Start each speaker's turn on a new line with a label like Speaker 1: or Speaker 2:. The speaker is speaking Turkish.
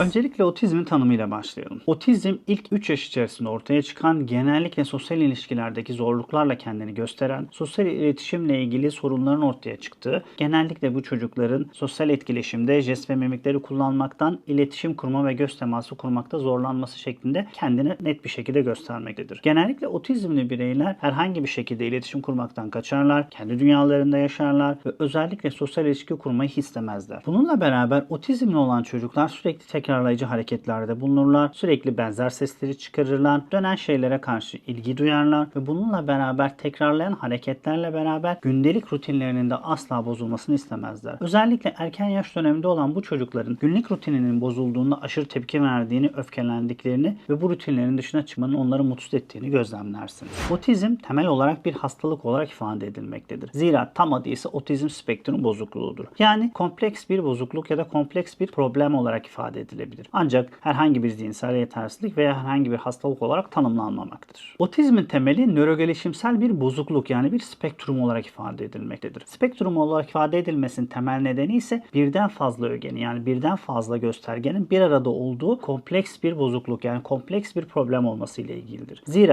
Speaker 1: Öncelikle otizmin tanımıyla başlayalım. Otizm ilk 3 yaş içerisinde ortaya çıkan genellikle sosyal ilişkilerdeki zorluklarla kendini gösteren, sosyal iletişimle ilgili sorunların ortaya çıktığı, genellikle bu çocukların sosyal etkileşimde jest ve mimikleri kullanmaktan iletişim kurma ve göz teması kurmakta zorlanması şeklinde kendini net bir şekilde göstermektedir. Genellikle otizmli bireyler herhangi bir şekilde iletişim kurmaktan kaçarlar, kendi dünyalarında yaşarlar ve özellikle sosyal ilişki kurmayı istemezler. Bununla beraber otizmli olan çocuklar sürekli tekrarlayıcı hareketlerde bulunurlar, sürekli benzer sesleri çıkarırlar, dönen şeylere karşı ilgi duyarlar ve bununla beraber tekrarlayan hareketlerle beraber gündelik rutinlerinin de asla bozulmasını istemezler. Özellikle erken yaş döneminde olan bu çocukların günlük rutininin bozulduğunda aşırı tepki verdiğini, öfkelendiklerini ve bu rutinlerin dışına çıkmanın onları mutsuz ettiğini gözlemlersiniz. Otizm temel olarak bir hastalık olarak ifade edilmektedir. Zira tam adı ise otizm spektrum bozukluğudur. Yani kompleks bir bozukluk ya da kompleks bir problem olarak ifade edilebilir. Ancak herhangi bir zihinsel yetersizlik veya herhangi bir hastalık olarak tanımlanmamaktadır. Otizmin temeli nörogelişimsel bir bozukluk yani bir spektrum olarak ifade edilmektedir. Spektrum olarak ifade edilmesinin temel nedeni ise birden fazla ögeni yani birden fazla göstergenin bir arada olduğu kompleks bir bozukluk yani kompleks bir problem olması ile ilgilidir. Zira